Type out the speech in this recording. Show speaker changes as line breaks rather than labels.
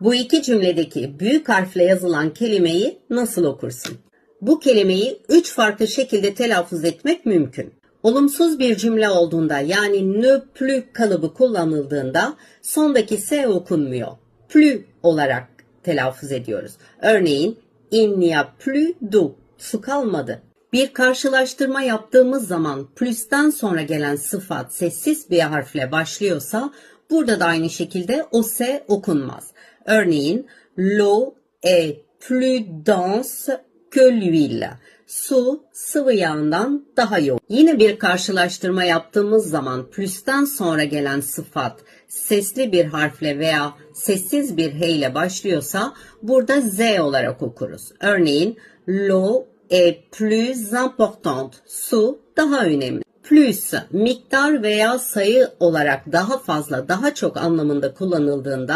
Bu iki cümledeki büyük harfle yazılan kelimeyi nasıl okursun? Bu kelimeyi üç farklı şekilde telaffuz etmek mümkün. Olumsuz bir cümle olduğunda yani ne plus kalıbı kullanıldığında sondaki S okunmuyor. Plus olarak telaffuz ediyoruz. Örneğin il n'y a plus d'eau. Su kalmadı. Bir karşılaştırma yaptığımız zaman plus'tan sonra gelen sıfat sessiz bir harfle başlıyorsa burada da aynı şekilde o S okunmaz. Örneğin l'eau est plus dense que l'huile. Su sıvı yağından daha yoğun. Yine bir karşılaştırma yaptığımız zaman plus'tan sonra gelen sıfat sesli bir harfle veya sessiz bir H ile başlıyorsa burada Z olarak okuruz. Örneğin l'eau est plus importante. Su daha önemli. Plus miktar veya sayı olarak daha fazla, daha çok anlamında kullanıldığında